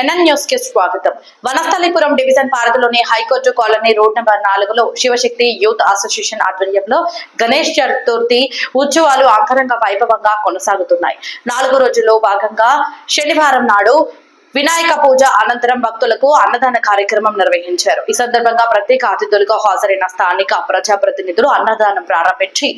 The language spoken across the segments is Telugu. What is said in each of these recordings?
ఎన్ఎన్ న్యూస్కి స్వాగతం. వనస్థలిపురం డివిజన్ పరిధిలోని high court colony road number నాలుగులో శివశక్తి యూత్ అసోసియేషన్ ఆధ్వర్యంలో గణేష్ చతుర్థి ఉత్సవాలు అంగరంగ వైభవంగా కొనసాగుతున్నాయి. నాలుగో రోజుల్లో భాగంగా శనివారం నాడు వినాయక పూజ అనంతరం భక్తులకు అన్నదాన కార్యక్రమం నిర్వహించారు. ఈ సందర్భంగా ప్రత్యేక అతిథులుగా హాజరైన స్థానిక ప్రజాప్రతినిధులు అన్నదానం ప్రారంభించి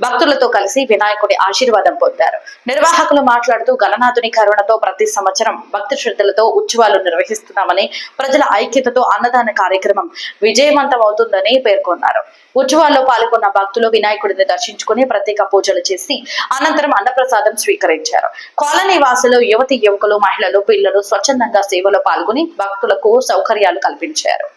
భక్తులతో కలిసి వినాయకుడి ఆశీర్వాదం పొందారు. నిర్వాహకులు మాట్లాడుతూ గణనాథుని కరుణతో ప్రతి సంవత్సరం భక్తి శ్రద్ధలతో ఉత్సవాలు నిర్వహిస్తున్నామని ప్రజల ఐక్యతతో అన్నదాన కార్యక్రమం విజయవంతం అవుతుందని పేర్కొన్నారు. ఉత్సవాల్లో పాల్గొన్న భక్తులు వినాయకుడిని దర్శించుకుని ప్రత్యేక పూజలు చేసి అనంతరం అన్నప్రసాదం స్వీకరించారు. కాలనీ వాసులు యువతి యువకులు మహిళలు పిల్లలు స్వచ్ఛందంగా సేవలో పాల్గొని భక్తులకు సౌకర్యాలు కల్పించారు.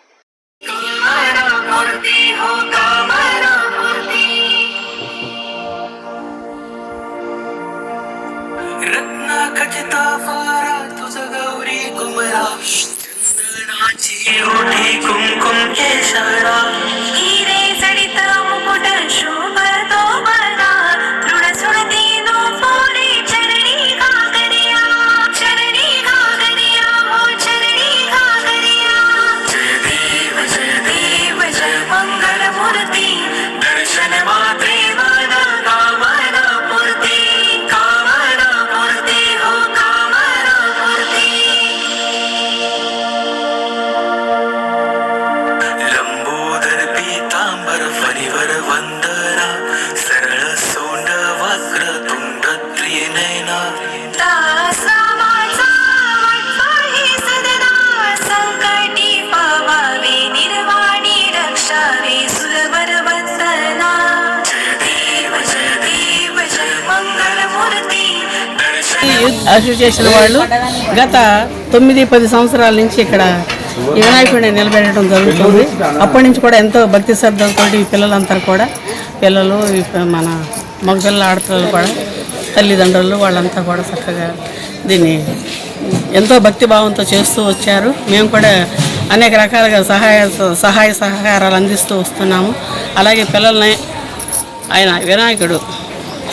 रत्ना खचिता फारा तुझ गौरी कुमरा चंदनाची ओठी कुमकुम केशरा యూత్ అసోసియేషన్ వాళ్ళు గత తొమ్మిది పది సంవత్సరాల నుంచి ఇక్కడ ఈ వినాయకుడిని నిలబెట్టడం జరుగుతుంది. అప్పటి నుంచి కూడా ఎంతో భక్తి శ్రద్ధలతో ఈ పిల్లలంతా కూడా పిల్లలు ఈ మన మగపిల్లలు ఆడపిల్లలు కూడా తల్లిదండ్రులు వాళ్ళంతా కూడా చక్కగా దీన్ని ఎంతో భక్తి భావంతో చేస్తూ వచ్చారు. మేము కూడా అనేక రకాలుగా సహాయ సహాయ సహకారాలు అందిస్తూ వస్తున్నాము. అలాగే పిల్లల్ని ఆయన వినాయకుడు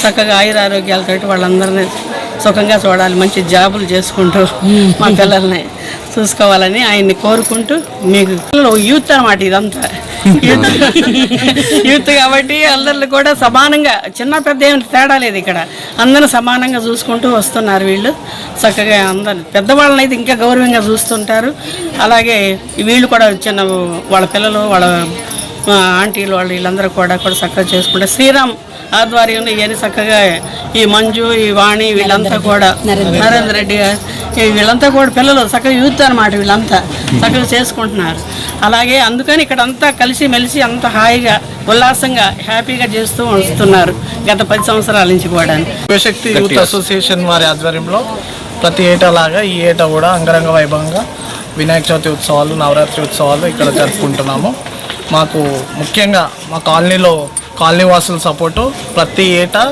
చక్కగా ఆయురారోగ్యాలతో వాళ్ళందరినీ సుఖంగా చూడాలి మంచి జాబులు చేసుకుంటూ మా పిల్లల్ని చూసుకోవాలని ఆయన్ని కోరుకుంటూ మీకు యూత్ అన్నమాట ఇదంతా. యూత్. యూత్ కాబట్టి అందరిని కూడా సమానంగా చిన్న పెద్ద ఏమి తేడా లేదు ఇక్కడ. అందరూ సమానంగా చూసుకుంటూ వస్తున్నారు వీళ్ళు. చక్కగా అందరు పెద్దవాళ్ళని అయితే ఇంకా గౌరవంగా చూస్తుంటారు. అలాగే వీళ్ళు కూడా చిన్న వాళ్ళ పిల్లలు వాళ్ళ ఆంటీలు వాళ్ళు వీళ్ళందరూ కూడా కూడా చక్కగా చేసుకుంటారు శ్రీరామ్ ఆధ్వర్యంలో ఇవన్నీ చక్కగా ఈ మంజు ఈ వాణి వీళ్ళంతా కూడా నరేంద్ర రెడ్డి. వీళ్ళంతా కూడా పిల్లలు చక్కగా యూత్ అనమాట వీళ్ళంతా. చక్కగా చేసుకుంటున్నారు. అలాగే అందుకని ఇక్కడ అంతా కలిసి మెలిసి అంత హాయిగా ఉల్లాసంగా హ్యాపీగా చేస్తూ వస్తున్నారు గత పది సంవత్సరాల నుంచి కూడా. శివశక్తి యూత్ అసోసియేషన్ వారి ఆధ్వర్యంలో ప్రతి ఏటా లాగా ఈ ఏటా కూడా అంగరంగ వైభవంగా వినాయక చవితి ఉత్సవాలు నవరాత్రి ఉత్సవాలు ఇక్కడ జరుపుకుంటున్నాము. మాకు ముఖ్యంగా మా కాలనీలో కాలనీ వాసుల సపోర్టు ప్రతి ఏటా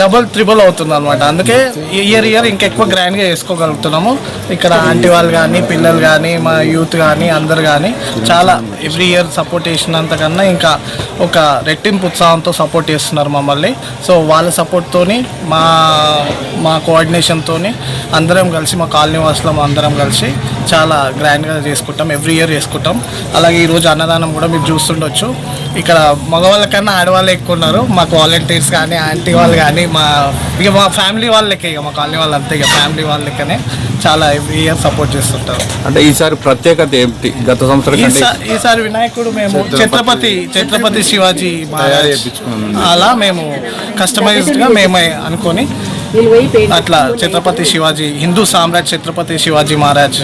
డబుల్ త్రిబుల్ అవుతుంది అనమాట అందుకే ఇయర్ ఇయర్ ఇంకెక్కువ గ్రాండ్గా చేసుకోగలుగుతున్నాము ఇక్కడ ఆంటీ వాళ్ళు కానీ పిల్లలు కానీ మా యూత్ కానీ అందరు కానీ చాలా ఎవ్రీ ఇయర్ సపోర్ట్ చేసినంతకన్నా ఇంకా ఒక రెట్టింపు ఉత్సాహంతో సపోర్ట్ చేస్తున్నారు మమ్మల్ని. సో వాళ్ళ సపోర్ట్తోని మా మా కోఆర్డినేషన్తోని అందరం కలిసి మా కాలనీ వాసులం అందరం కలిసి చాలా గ్రాండ్గా చేసుకుంటాం ఎవ్రీ ఇయర్ చేసుకుంటాం. అలాగే ఈరోజు అన్నదానం కూడా మీరు చూస్తుండొచ్చు. ఇక్కడ మగవాళ్ళ కన్నా ఆడవాళ్ళు ఎక్కువ ఉన్నారు. మాకు వాలంటీర్స్ కానీ ఆంటీ వాళ్ళు కానీ మా ఇక మా ఫ్యామిలీ వాళ్ళకే ఇక మా కాలనీ వాళ్ళు అంతే ఇక ఫ్యామిలీ వాళ్ళకనే చాలా ఎవ్రీ ఇయర్ సపోర్ట్ చేస్తుంటారు. అంటే ఈసారి ప్రత్యేకత ఏమిటి గత సంవత్సరం ఈసారి వినాయకుడు మేము ఛత్రపతి ఛత్రపతి శివాజీ. అలా మేము కస్టమైజ్డ్గా మేమే అనుకొని అట్లా ఛత్రపతి శివాజీ హిందూ సామ్రాజ్ ఛత్రపతి శివాజీ మహారాజ్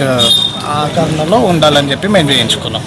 ఆకరణలో ఉండాలని చెప్పి మేము చేయించుకున్నాం.